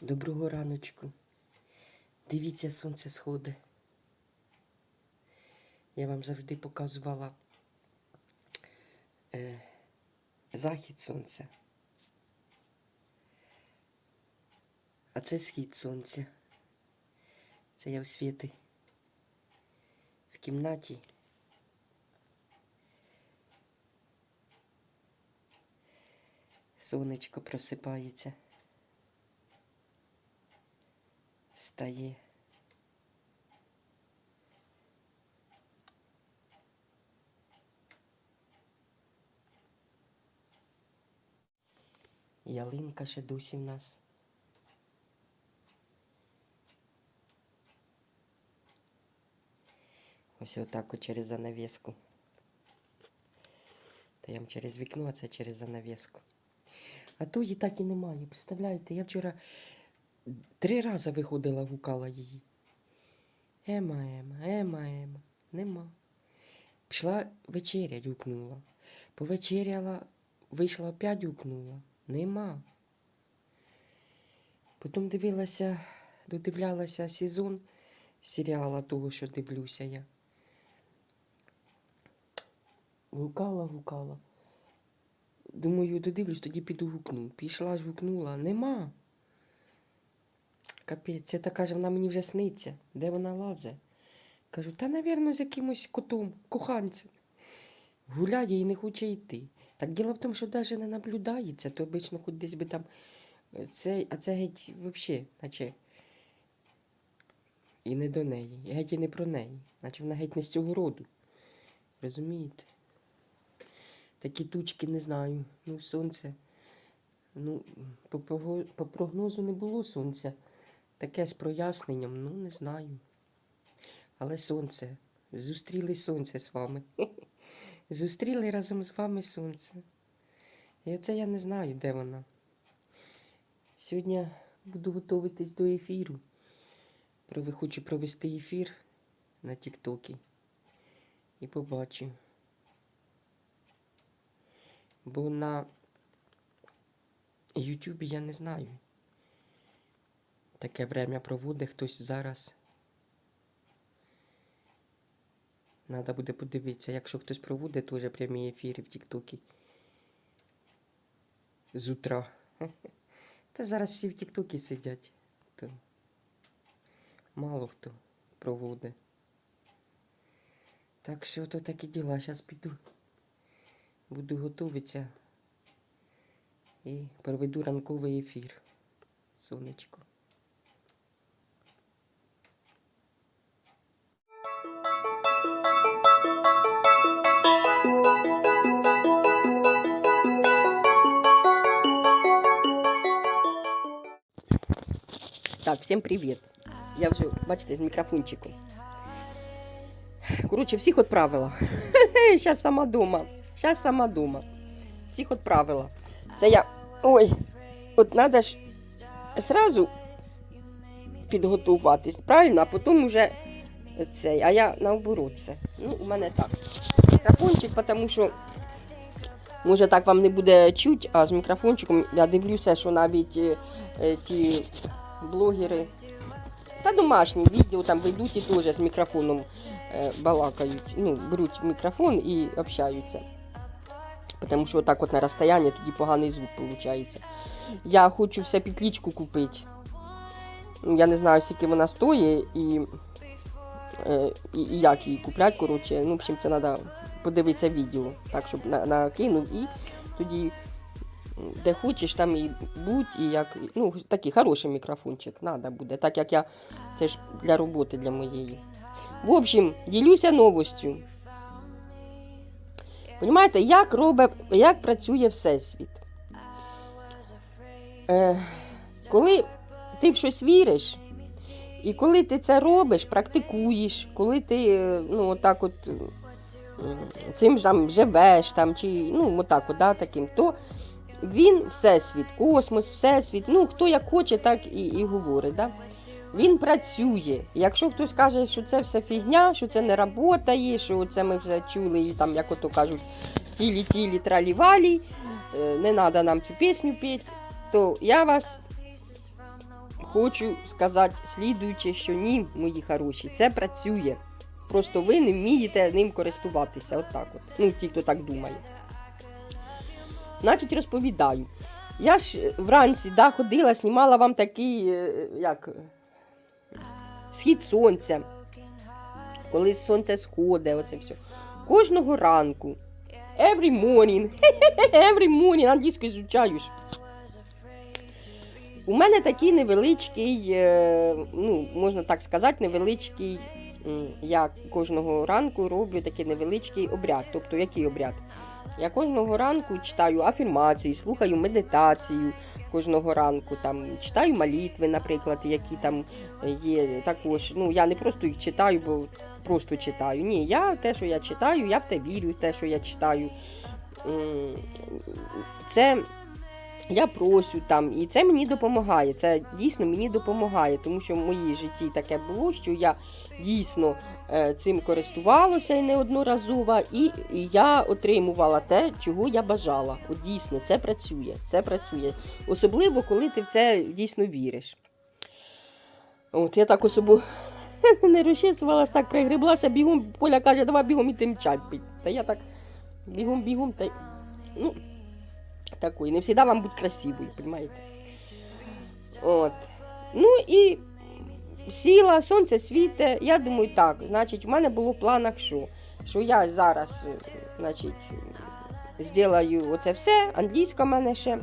Доброго раночку. Дивіться, сонце сходить. Я вам завжди показувала е, захід сонця. А це схід сонця. Це я у світи в кімнаті. Сонечко просипається. Встає. Ялинка ще досі в нас. Ось отак от через занавеску. Та я через вікно, а це через занавеску. А тої так і немає. Представляєте, я вчора три рази виходила, гукала її. Ема, ема, ема, ема. Нема. Пішла вечерять, гукнула. Повечеряла, вийшла опять гукнула. Нема. Потім дивилася, додивлялася сезон серіала того, що дивлюся я. Гукала, гукала. Думаю, додивлюсь, тоді піду гукну. Пішла ж гукнула. Нема. Капець, це та каже, вона мені вже сниться. Де вона лазе? Кажу, та, навірно, з якимось котом, коханцем. Гуляє і не хоче йти. Так діло в тому, що навіть не наблюдається, то обично хоч десь би там е, це, а це геть взагалі, наче і не до неї, і геть і не про неї, наче вона геть не з цього роду. Розумієте? Такі тучки не знаю. Ну, сонце. Ну, по прогнозу не було сонця. Таке з проясненням, ну не знаю. Але сонце. Зустріли сонце з вами. Зустріли разом з вами сонце. І оце я не знаю, де вона. Сьогодні буду готуватись до ефіру. Хочу провести ефір на Тіктокі. І побачу. Бо на Ютубі я не знаю. Таке время проводить хтось зараз. Надо буде подивитися, якщо хтось проводить теж прямі ефіри в Тіктокі. З утра. Та зараз всі в Тіктокі сидять. То мало хто проводить. Так що то такі діла. Зараз піду. Буду готуватися і проведу ранковий ефір. Сонечко. Так, всім привіт. Я вже, бачите, з мікрофончиком. Коротше, всіх відправила. Зараз сама дома. Зараз сама дома. Всіх відправила. Це я. Ой, от треба ж зразу підготуватись, правильно, а потім вже цей. А я наоборот все. Ну, у мене так. Мікрофончик, тому що. Може так вам не буде чуть, а з мікрофончиком я дивлюся, що навіть е, ті блогери та домашні відео там ведуть і теж з мікрофоном е, балакають. Ну, беруть мікрофон і общаються. Тому що отак от на розстоянні тоді поганий звук виходить. Я хочу все петлічку купити. Я не знаю, скільки вона стоїть і, і, і як її купляти. Коротше, ну, в общем, це треба подивитися відео, так, щоб на, накинув і тоді де хочеш, там і будь, і як. Ну, такий хороший мікрофончик треба буде, так як я. Це ж для роботи для моєї. В общем, ділюся новостю. Понімаєте, як як працює Всесвіт? Е, коли ти в щось віриш, і коли ти це робиш, практикуєш, коли ти е, ну, отак от, е, цим там живеш, там, чи ну, отак от, да, таким, то він всесвіт, космос, всесвіт, ну хто як хоче, так і, і говорить. Да? Він працює. Якщо хтось каже, що це все фігня, що це не працює, що це ми вже чули, і там, як ото кажуть, тілі-тілі, тралі-валі, е, не треба нам цю пісню піти, то я вас хочу сказати слідуюче, що ні, мої хороші, це працює. Просто ви не вмієте ним користуватися. Отак от. Ну, ті, хто так думає. Значить, розповідаю. Я ж е, вранці да, ходила, знімала вам такий, е, як схід сонця. Коли сонце сходить, оце все. Кожного ранку. Every morning. Every morning. Англійською звучаю. У мене такий невеличкий, е, ну, можна так сказати, невеличкий. Я кожного ранку роблю такий невеличкий обряд. Тобто, який обряд? Я кожного ранку читаю афірмації, слухаю медитацію кожного ранку, там читаю молитви, наприклад, які там є також. Ну, я не просто їх читаю, бо просто читаю. Ні, я те, що я читаю, я в те вірю, те, що я читаю. Це я прошу там, і це мені допомагає. Це дійсно мені допомагає, тому що в моїй житті таке було, що я дійсно е, цим користувалася і неодноразово, і, я отримувала те, чого я бажала. От дійсно, це працює. Це працює. Особливо, коли ти в це дійсно віриш. От я так особо не розчісувалась, так пригреблася, бігом, Поля каже, давай бігом і тим чай пить. Та я так бігом, бігом, та ну, такої. Не завжди вам бути красивою, розумієте? От. Ну і сіла, сонце світе. Я думаю, так, значить, в мене було в планах що? Що я зараз, значить, зроблю оце все, англійська в мене ще.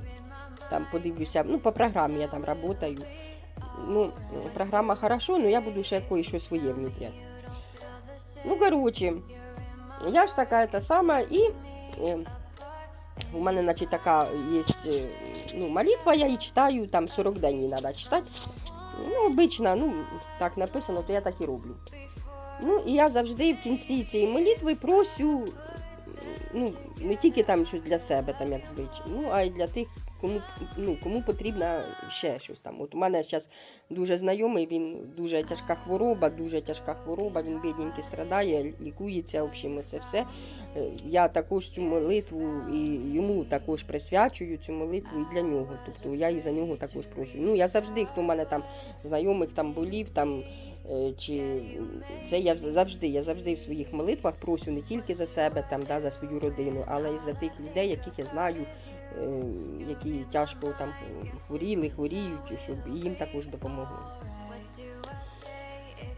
Там подивлюся, ну, по програмі я там працюю. Ну, програма хорошо, але я буду ще кое-що своє внедряти. Ну, коротше, я ж така та сама, і у мене, значить, така є ну, молитва, я її читаю, там 40 день її треба читати. Ну, обична, ну, так написано, то я так і роблю. Ну, і я завжди в кінці цієї молитви просю, ну, не тільки там щось для себе, там, як звичай, ну, а й для тих, кому, ну, кому потрібно ще щось там. От у мене зараз дуже знайомий, він дуже тяжка хвороба, дуже тяжка хвороба, він бідненький страдає, лікується, в общем, це все. Е, Я також цю молитву і йому також присвячую цю молитву і для нього. Тобто я і за нього також прошу. Ну я завжди, хто в мене там знайомих там болів, там е, чи це я завжди, я завжди в своїх молитвах прошу не тільки за себе, там да, за свою родину, але й за тих людей, яких я знаю, які тяжко там хворіли, хворіють, щоб їм також допомогли.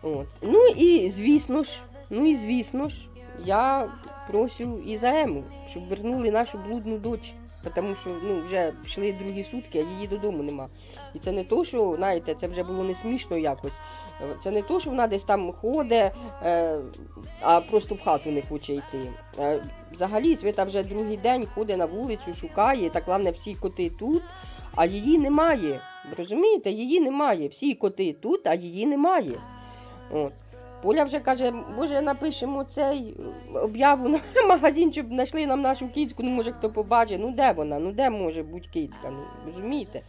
От. Ну і звісно ж, ну і звісно ж, я прошу і за Ему, щоб вернули нашу блудну дочь. Тому що ну, вже пішли другі сутки, а її додому нема. І це не то, що, знаєте, це вже було не смішно якось. Це не то, що вона десь там ходить, е, а просто в хату не хоче йти. Е, Взагалі, Свята вже другий день ходить на вулицю, шукає, так головне, всі коти тут, а її немає. Розумієте, її немає. Всі коти тут, а її немає. От. Поля вже каже, може напишемо цей е, об'яву на магазин, щоб знайшли нам нашу кицьку, ну може хто побачить. Ну де вона? Ну де може бути кицька? Ну розумієте?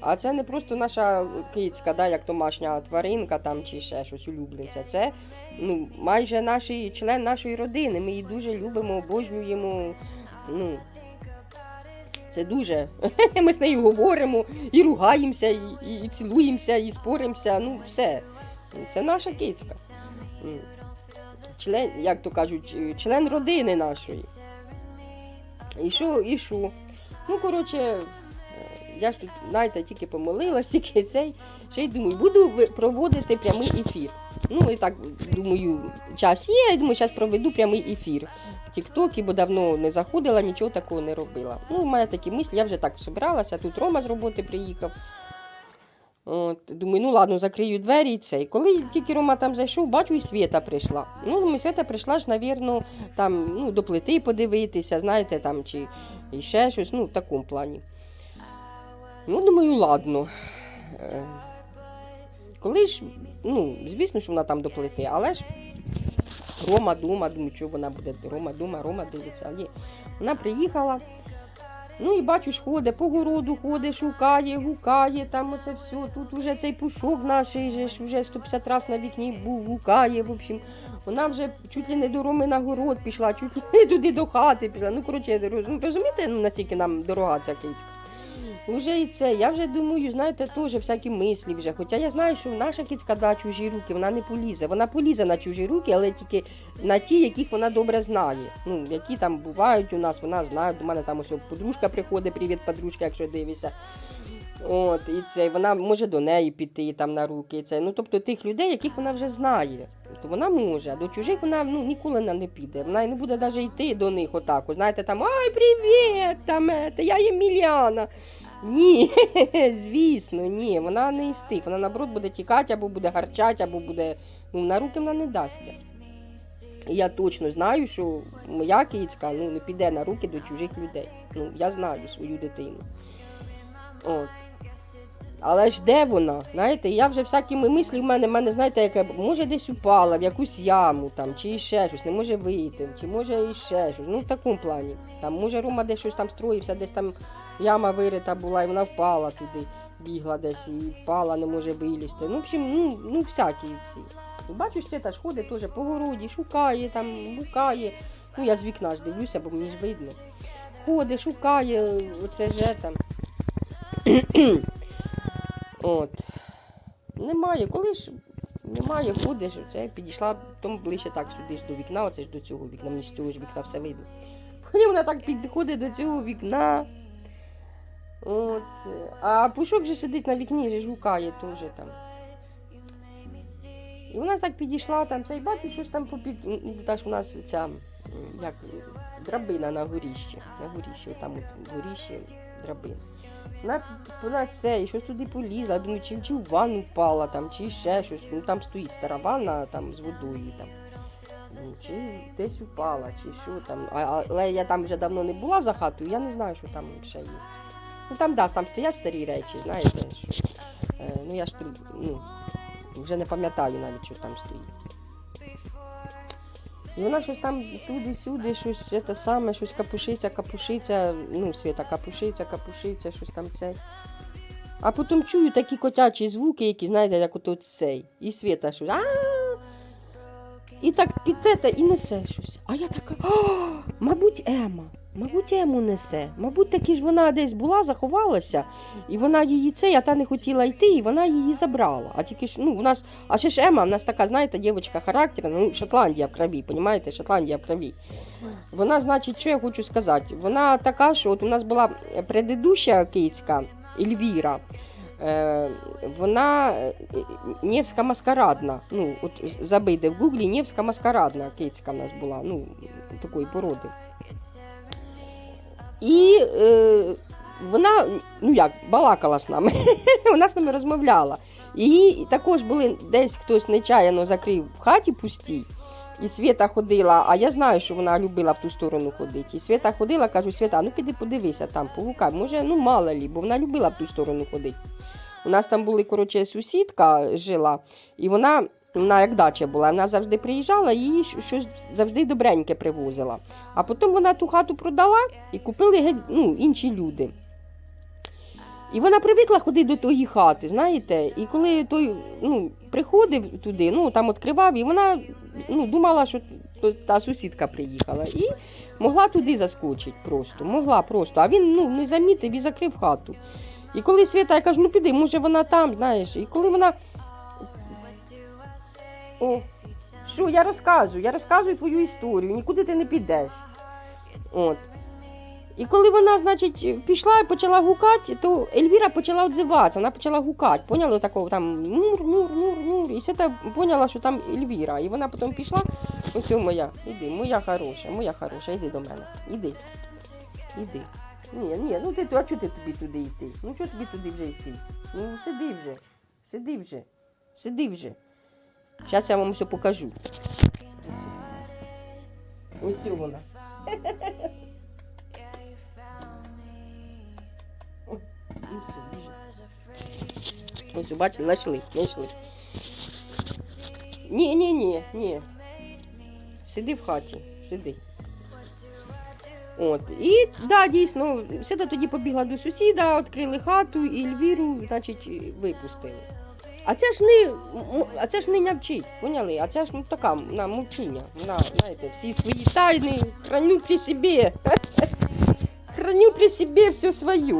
А це не просто наша кицька, да, як домашня тваринка там чи ще щось улюбленця. Це ну, майже наш член нашої родини. Ми її дуже любимо, обожнюємо. Ну, це дуже. Ми з нею говоримо і ругаємося, і, і, і цілуємося, і споримося. Ну, все. Це наша кицька. Член, як то кажуть, член родини нашої. І що, і що? Ну, коротше, я ж тут, знаєте, тільки помолилась, тільки цей. Ще й думаю, буду проводити прямий ефір. Ну, і так, думаю, час є, я думаю, зараз проведу прямий ефір в Тіктокі, бо давно не заходила, нічого такого не робила. Ну, у мене такі мислі, я вже так собиралася, тут Рома з роботи приїхав. От, думаю, ну ладно, закрию двері і це. І коли тільки Рома там зайшов, бачу, і Свята прийшла. Ну, думаю, Свята прийшла ж, навірно, там, ну, до плити подивитися, знаєте, там, чи і ще щось, ну, в такому плані. Ну, думаю, ладно. Е, Коли ж, ну, звісно, що вона там до плити, але ж Рома дома, думаю, що вона буде Рома дома, Рома дивиться. Ні. Вона приїхала. Ну і бачу, ходить, по городу ходить, шукає, гукає, там оце все. Тут уже цей пушок наш вже 150 раз на вікні був, гукає, в общем. Вона вже чуть ли не до Роми на город пішла, чуть ли не туди до хати пішла. Ну, коротше, ну, розумієте, ну, настільки нам дорога ця кицька. Уже і це. Я вже думаю, знаєте, теж всякі мислі вже. Хоча я знаю, що наша кицька да чужі руки, вона не полізе. Вона полізе на чужі руки, але тільки на ті, яких вона добре знає. Ну, які там бувають у нас, вона знає. До мене там ось подружка приходить, привіт, подружка, якщо дивишся. От, і це, вона може до неї піти там на руки. Це. Ну, тобто тих людей, яких вона вже знає. То вона може, а до чужих вона ну, ніколи не піде. Вона не буде навіть йти до них отак. от, Знаєте, там ай, привіт, там, ете, я Єміляна. Ні, звісно, ні. Вона не із тих. Вона наоборот буде тікати, або буде гарчати, або буде. Ну, на руки вона не дасться. І я точно знаю, що моя кицька ну, не піде на руки до чужих людей. Ну, я знаю свою дитину. От. Але ж де вона? Знаєте, я вже всякими мислі в мене, в мене, знаєте, яке може десь упала в якусь яму там, чи ще щось, не може вийти, чи може іще щось. Ну, в такому плані. Там, може, Рома десь щось там строївся, десь там яма вирита була, і вона впала туди, бігла десь і впала, не може вилізти. Ну, в общем, ну, ну всякі ці. І Бачу, Свята ж ходить теж по городі, шукає, там, гукає. Ну, я з вікна ж дивлюся, бо мені ж видно. Ходить, шукає, оце же там. От. Немає, коли ж немає, ходиш, оце підійшла, потім ближче так сюди ж до вікна, оце ж до цього вікна, мені з цього ж вікна все видно. Вона так підходить до цього вікна. От. А пушок же сидить на вікні, же ж теж там. І вона так підійшла там, це і бачить, що ж там попід. Та ж у нас ця як драбина на горіщі. На горіщі, там от горіще, драбина. Вона, вона це, і щось туди полізла, думаю, чи, чи в ванну впала, там, чи ще щось. Ну там стоїть стара ванна там, з водою. Там. Ну, Чи десь упала, чи що там. Але я там вже давно не була за хатою, я не знаю, що там ще є. Ну там да, там стоять старі речі, знаєте, що. Е, ну я ж ну, вже не пам'ятаю навіть, що там стоїть. І вона щось там туди-сюди, щось це саме, щось капушиться, капушиться, ну, світа капушиться, капушиться, щось там це. А потім чую такі котячі звуки, які, знаєте, як ото цей. І світа щось. а І так підете і несе щось. А я така, мабуть, Ема. Мабуть, Ему несе. Мабуть, таки ж вона десь була, заховалася, і вона її цей, а та не хотіла йти, і вона її забрала. А тільки ж, ну, у нас, а ще ж Ема, в нас така, знаєте, дівчинка характерна, ну, Шотландія в крові, понімаєте, Шотландія в крові. Вона, значить, що я хочу сказати? Вона така, що от у нас була предыдуща кицька, Ельвіра. Е, вона е, Невська маскарадна. Ну, от забийте в гуглі Невська маскарадна кицька в нас була, ну, такої породи. І е, вона, ну як, балакала з нами, вона з нами розмовляла. І також були десь хтось нечаяно закрив в хаті пустій. І Свята ходила, а я знаю, що вона любила в ту сторону ходити. І Свята ходила, кажу, Свята, ну піди подивися там, погукай. Може, ну мало лі, бо вона любила в ту сторону ходити. У нас там були, коротше, сусідка жила, і вона, вона як дача була, вона завжди приїжджала і щось завжди добреньке привозила. А потім вона ту хату продала і купили ну, інші люди. І вона привикла ходити до тої хати, знаєте, і коли той ну, приходив туди, ну там відкривав, і вона ну, думала, що та сусідка приїхала. І могла туди заскочити просто. Могла просто. А він ну, не замітив і закрив хату. І коли Свята, я кажу, ну піди, може вона там, знаєш. І коли вона. О, що, я розказую, я розказую твою історію, нікуди ти не підеш. От. І коли вона, значить, пішла і почала гукати, то Ельвіра почала відзиватися, вона почала гукати. Поняли такого там нур, нур, нур, нур. І Свята поняла, що там Ельвіра. І вона потім пішла, ось моя, іди, моя хороша, моя хороша, іди до мене. Іди. Іди. Ні, ні, ну ти, а чого ти тобі туди йти? Ну чого тобі туди вже йти? Ну сиди вже, сиди вже, сиди вже. Зараз я вам все покажу. Ось вона. Все. Ось, бачите, знайшли, знайшли. Ні, ні, ні, ні. Сиди в хаті, сиди. От. І да, дійсно, Свята тоді побігла до сусіда, відкрили хату і Ельвіру, значить, випустили. А це ж не, а це ж не навчить, поняли? А це ж ну, така на мовчання. Вона, знаєте, всі свої тайни храню при собі. Храню при собі все своє.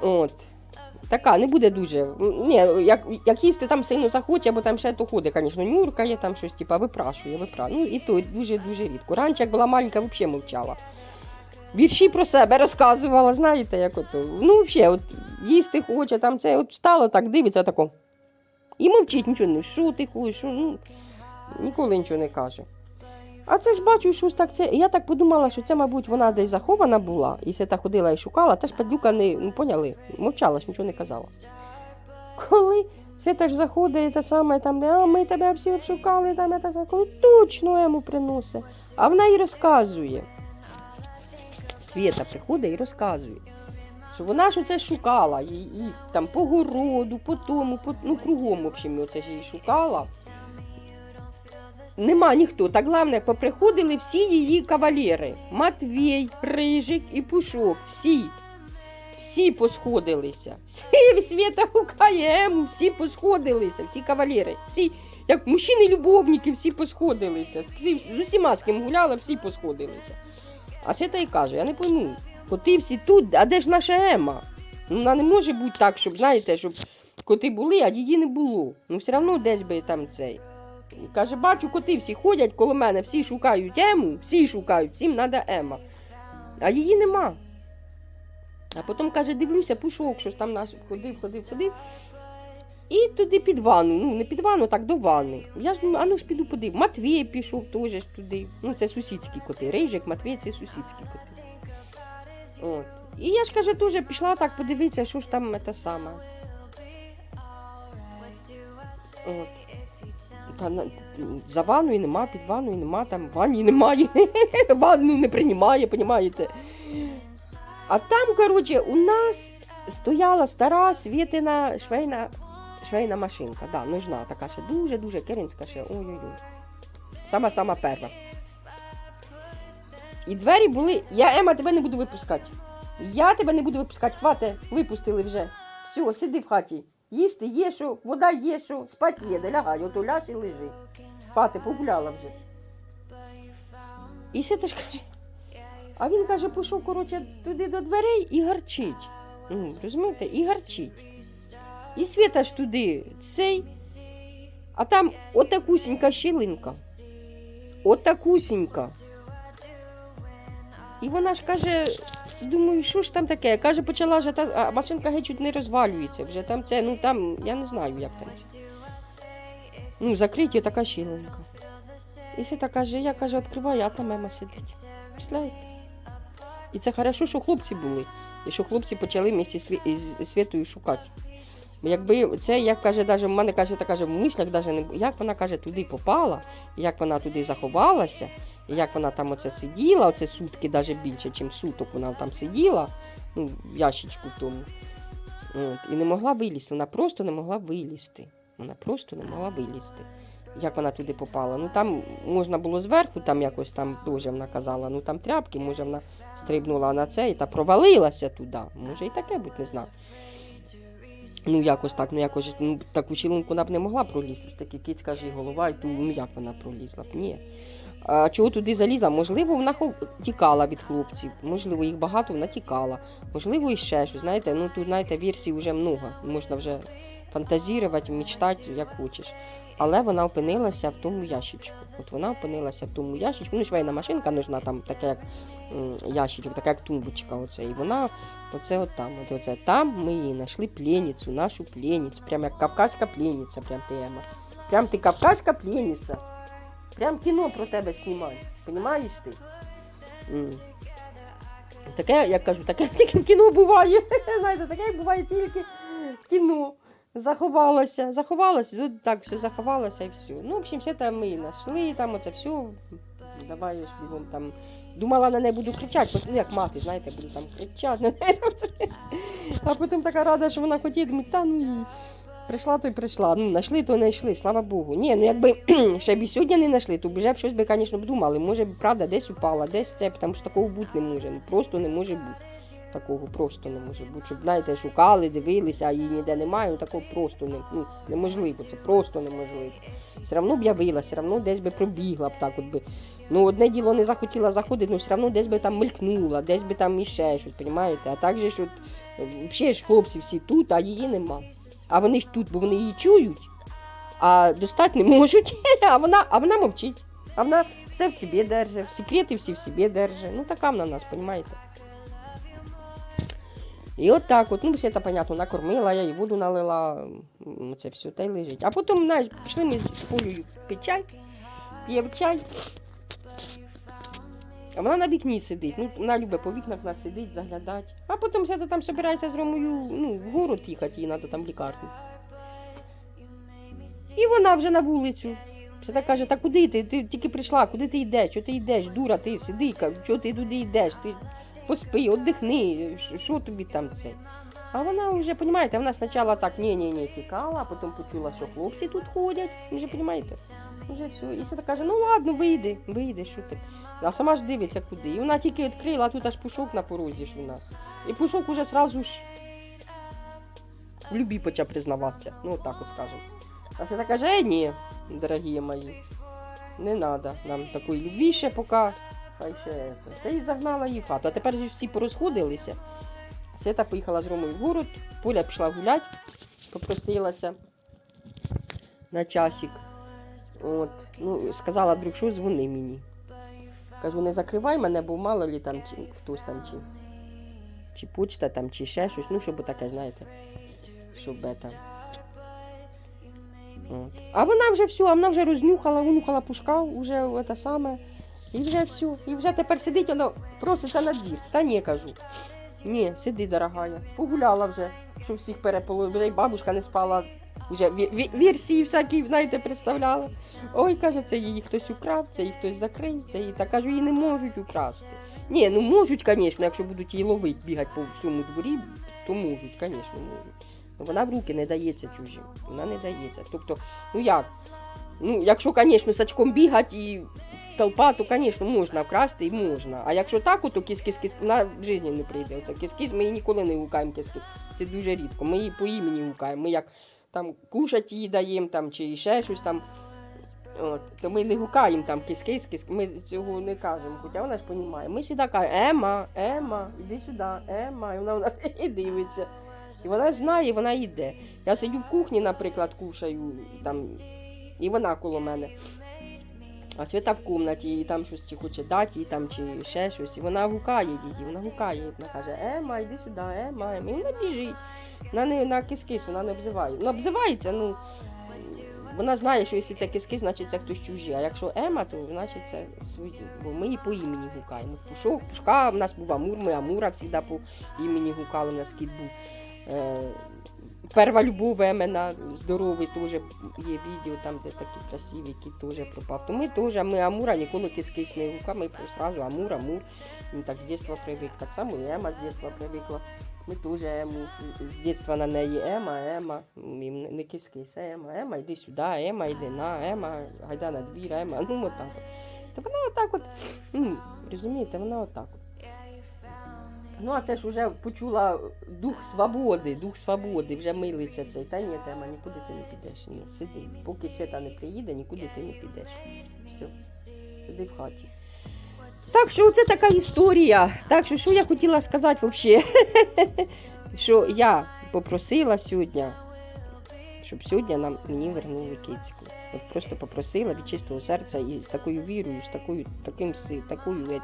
От. Така, не буде дуже. Ні, як, як їсти там сильно захоче, або там ще то ходить, звісно, нюркає там щось, типа, випрашує, випрашує. Ну і то дуже-дуже рідко. Раніше, як була маленька, взагалі мовчала. Вірші про себе розказувала, знаєте, як ото. Ну, взагалі, от їсти хоче, там це, от встала, так дивиться, тако. І мовчить нічого не, що ти що, ну, ніколи нічого не каже. А це ж бачу, щось так це. Я так подумала, що це, мабуть, вона десь захована була, і все так ходила і шукала, та ж падлюка не ну, поняли, мовчала ж, нічого не казала. Коли це теж заходить те саме, там, де а, ми тебе всі обшукали, там, я така, коли точно йому приносить. А вона і розказує. Свєта приходить і розказує. Що вона ж оце шукала, і, і там по городу, по тому, по, ну кругом, в общем, оце ж її шукала. Нема ніхто. Так головне, поприходили всі її кавалери. Матвій, Рижик і Пушок. Всі. Всі посходилися. Всі Свята гукає, ему, всі посходилися, всі кавалери. Всі, як мужчини-любовники, всі посходилися. З усіма, з ким гуляла, всі посходилися. А Свята й каже, я не пойму, коти всі тут, а де ж наша Ема? Ну, вона не може бути так, щоб, знаєте, щоб коти були, а її не було. Ну, все одно десь би там цей. Каже, бачу, коти всі ходять коло мене, всі шукають Ему, всі шукають, всім треба Ема. А її нема. А потім каже, дивлюся, пушок, щось там наш ходив, ходив, ходив. І туди під ванну. Ну, не під ванну, так до ванни. Я ж думаю, а ну ж піду подив. Матвій пішов теж туди. Ну, це сусідські коти. Рижик, Матвій це сусідські коти. От. І я ж каже, теж пішла так подивитися, що ж там те саме. От. Та, за ванною нема, під ванною нема, там ванні немає, ванну не приймає, понімаєте. А там, коротше, у нас стояла стара світина швейна, швейна машинка. Да, нужна така ще дуже-дуже керенська ще. Ой-ой-ой. Сама-сама перша. І двері були. Я Ема тебе не буду випускати. Я тебе не буду випускати. Хвате, випустили вже. Все, сиди в хаті. Їсти є що, вода є що, спати є, де лягай, ото ляж і лежи. Спати погуляла вже. І ще теж каже. А він каже, пішов, коротше, туди до дверей і гарчить. Розумієте, і гарчить. І Свята ж туди цей. А там отакусінька щілинка. Отакусінька. І вона ж каже, думаю, що ж там таке? Каже, почала вже та а машинка геть чуть не розвалюється. Вже там це, ну там, я не знаю, як там це. Ну, закриті така щілинка. І Свята каже, я каже, відкриваю, а там мама сидить. Представляєте? І це хорошо, що хлопці були. І що хлопці почали місті з Світою шукати. Якби це, як каже, даже в мене каже, та каже, в мислях даже не як вона каже, туди попала, як вона туди заховалася, як вона там оце сиділа, оце сутки, даже більше, ніж суток вона там сиділа, ну, в ящичку тому. От, і не могла вилізти. Вона просто не могла вилізти. Вона просто не могла вилізти. Як вона туди попала? Ну там можна було зверху, там якось там теж вона казала, ну там тряпки, може вона стрибнула на це і та провалилася туди. Може і таке бути, не знаю. Ну якось так, ну якось ну, таку щілинку вона б не могла пролізти. Таки кицька ж і голова, і ту, ну як вона пролізла б? Ні. А чого туди залізла? Можливо, вона хов... тікала від хлопців, можливо, їх багато, вона тікала, можливо, і ще щось. Знаєте, ну тут, знаєте, версій вже много. Можна вже фантазірувати, мечтати, як хочеш. Але вона опинилася в тому ящичку. От вона опинилася в тому ящичку. Ну, швейна машинка нужна, там така як ящичок, така як тумбочка. Оце. І вона оце от там. От оце. Там ми її знайшли пленницю, нашу пленницю. Прям як кавказька пленниця, прям ти Ема. Прям ти кавказька пленниця. Прям кіно про тебе знімають. Понімаєш ти? М. Таке, я кажу, таке тільки в кіно буває. Знаєте, таке буває тільки в кіно. Заховалася, заховалася, от так все заховалося і все. Ну, в общем, все там ми знайшли, там оце все. Давай ж бігом там. Думала, на неї буду кричати, ну, як мати, знаєте, буду там кричати на неї. А потім така рада, що вона хотіла, думаю, та ну прийшла, то й прийшла. Ну, знайшли, то знайшли, слава Богу. Ні, ну якби ще б і сьогодні не знайшли, то вже б щось би, звісно, думали. Може, правда, десь упала, десь це, тому що такого бути не може. Ну, просто не може бути. Такого просто не може бути. Щоб, знаєте, шукали, дивилися, а її ніде немає, ну такого просто не, ну, неможливо, це просто неможливо. Все одно б явила, все одно десь би пробігла б так от би. Ну, одне діло не захотіла заходити, ну все одно десь би там мелькнула, десь би там іще щось, розумієте? А так же от, Взагалі ж хлопці всі тут, а її нема. А вони ж тут, бо вони її чують, а достати не можуть, а вона, а вона мовчить. А вона все в собі держить, секрети всі в собі держить. Ну така вона нас, розумієте? І от так от, ну все це, понятно, накормила, я їй воду налила, це все, та й лежить. А потім, знаєш, пішли ми з Полею пити чай, п'ємо чай. А вона на вікні сидить. Ну, вона любить по вікнах нас сидить, заглядати. А потім все там збирається з Ромою ну, в город їхати, їй треба там лікарню. І вона вже на вулицю. Все так каже, та куди ти? Ти тільки прийшла, куди ти йдеш? Чого ти йдеш? Дура, ти сиди, чого ти туди йдеш? Ти поспи, віддихни, що- тобі там це? А вона вже, розумієте, вона спочатку так ні-ні-ні тікала, а потім почула, що хлопці тут ходять. Вже розумієте? Вже все. І все каже, ну ладно, вийди, вийди, що ти. А сама ж дивиться куди. І вона тільки відкрила, а тут аж пушок на порозі ж у нас. І пушок уже сразу ж в любі почав признаватися. Ну, отак от скажемо. А все так каже, ні, дорогі мої, не треба нам такої любві ще поки. Хай ще. Та й загнала її в хату. А тепер всі порозходилися. Свята поїхала з Ромою в город, Поля пішла гуляти, попросилася на часик. От. Ну, сказала, що дзвони мені. Кажу, не закривай мене, бо мало лі там чи хтось там чи, чи почта там, чи ще щось. Ну, щоб таке, знаєте, щоб. От. А вона вже все, а вона вже рознюхала, унюхала пушка, вже те саме. І вже все. І вже тепер сидить, воно проситься на двір. Та ні, кажу. Ні, сиди, дорогая. Погуляла вже, що всіх переполола. Вже й бабушка не спала. Вже ві- ві- версії всякі, знаєте, представляла. Ой, каже, це її хтось украв, це її хтось закрив, це її. Та кажу, її не можуть украсти. Ні, ну можуть, звісно, якщо будуть її ловити, бігати по всьому дворі, то можуть, звісно, можуть. Ну, вона в руки не дається чужим. Вона не дається. Тобто, ну як? Ну, якщо, звісно, сачком бігати і толпа, то, звісно, можна вкрасти і можна. А якщо так, то кис-кис-кис, вона в житті не прийде. Оце кис-кис, ми її ніколи не гукаємо кис-кис. Це дуже рідко. Ми її по імені гукаємо. Ми як там кушать її даємо там, чи ще щось там. От, то ми не гукаємо там кис-кис, кис ми цього не кажемо, хоча вона ж розуміє. Ми завжди кажемо, Ема, Ема, іди сюди, Ема, і вона, вона і дивиться. І вона знає, і вона йде. Я сидю в кухні, наприклад, кушаю, там, і вона коло мене. А свята в кімнаті, і там щось чи хоче дати, і там чи ще щось. І вона гукає її, вона гукає, вона каже, Ема, йди сюди, Ема, Ема. І вона біжить. Вона не на кис-кис, вона не обзиває. Ну, обзивається, ну. Вона знає, що якщо це киски, значить це хтось чужий. А якщо Ема, то значить це свої. Бо ми її по імені гукаємо. Пушок, пушка, в нас був Амур, ми Амура завжди по імені гукали, у нас кіт був. Перва любов Емена, здоровий, теж є відео, там де такі красиві, кіт теж пропав. То ми теж, ми Амура ніколи кис-кис не гукаємо, ми одразу Амур, Амур. Він так з дитинства привик. Так само і Ема з дитинства привикла. Ми теж Ему з дитинства на неї Ема, Ема, не не кис-кис, Ема, Ема, йди сюди, Ема, йди на, Ема, гайда на двір, Ема, ну отак. Та вона отак от, ну, розумієте, вона отак от. Ну, а це ж вже почула дух свободи, дух свободи, вже милиться цей. Та ні, Тема, нікуди ти не підеш. Ні, сиди. Поки свята не приїде, нікуди ти не підеш. Все, сиди в хаті. Так що це така історія. Так що, що я хотіла сказати взагалі? Що я попросила сьогодні, щоб сьогодні нам мені вернули кицьку. От просто попросила від чистого серця і з такою вірою, з такою, таким такою.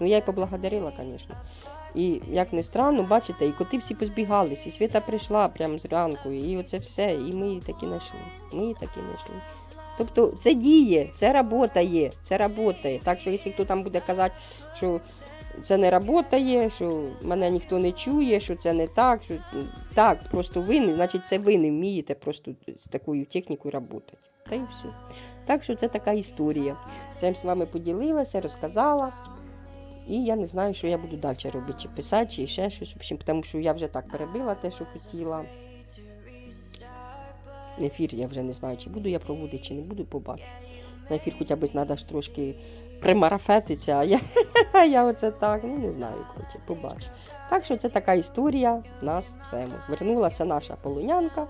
Ну я й поблагодарила, звісно. І як не странно, бачите, і коти всі позбігались, і Свята прийшла прямо зранку, і оце все, і ми її таки знайшли. Ми її таки знайшли. Тобто це діє, це работає, це работає. Так що, якщо хто там буде казати, що це не работає, що мене ніхто не чує, що це не так, що так, просто ви не, значить це ви не вмієте просто з такою технікою працювати. Та і все. Так що це така історія. Це з вами поділилася, розказала. І я не знаю, що я буду далі робити, чи писати, чи ще щось. Общем, тому що я вже так перебила те, що хотіла. Ефір я вже не знаю, чи буду я проводити, чи не буду, побачу. На ефір хоча б треба ж трошки примарафетиться, а я, я оце так, ну не знаю, коротше, побачу. Так що це така історія нас цьому. Вернулася наша полонянка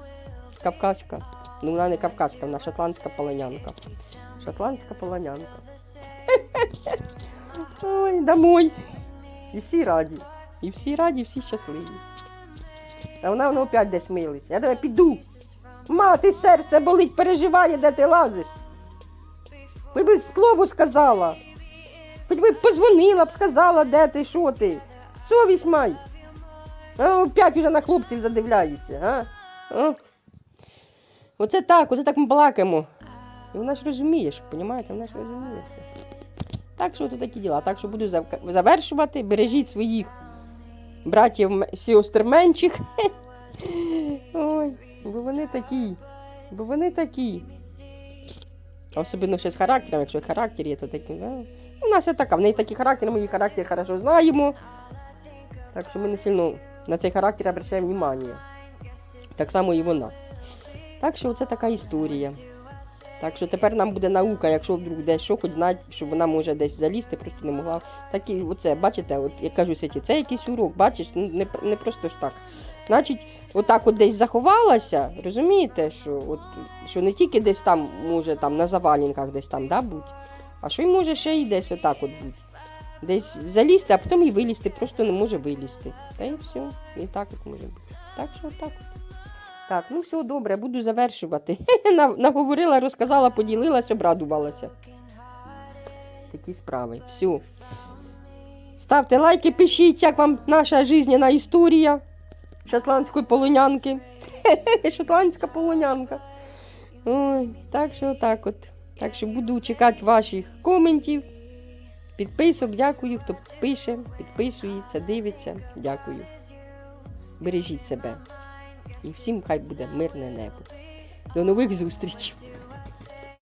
кавказька. Ну, вона не кавказька, вона шотландська полонянка. Шотландська полонянка. Ой, домой. І всі раді. І всі раді, і всі щасливі. А вона воно опять десь милиться. Я тебе піду. Мати, серце болить, переживає, де ти лазиш. Хоч би слово сказала. Хоч би позвонила б, сказала, де ти, що ти. Совість май. А опять уже на хлопців задивляється, а? а? Оце так, оце так ми балакаємо. І вона ж розуміє, ж, понімаєте, вона ж розуміє все. Так що тут такі діла. Так що буду зав- завершувати. Бережіть своїх братів, сестер менших. Ой, бо вони такі. Бо вони такі. Особливо ще з характером, якщо характер є, то такі. Да? У нас є така, в неї такий характер, ми її характер хорошо знаємо. Так що ми не сильно на цей характер обращаємо внимание. Так само і вона. Так що це така історія. Так що тепер нам буде наука, якщо вдруг десь що, хоч знати, що вона може десь залізти, просто не могла. Так і оце, бачите, от я кажу Світі, це якийсь урок, бачиш, ну, не, не просто ж так. Значить, отак от десь заховалася, розумієте, що, от, що не тільки десь там може там на завалінках десь там да, бути, а що й може ще й десь отак от бути. Десь залізти, а потім і вилізти, просто не може вилізти. Та і все. І так от може бути. Так що так. от. Так, ну все добре, буду завершувати. Наговорила, розказала, поділилася, обрадувалася. Такі справи. Все. Ставте лайки, пишіть, як вам наша жизненна історія шотландської полонянки. Шотландська полонянка. Ой, так що так от. Так що буду чекати ваших коментів. Підписок, дякую, хто пише, підписується, дивиться. Дякую. Бережіть себе. І всім хай буде мирне небо. До нових зустрічей!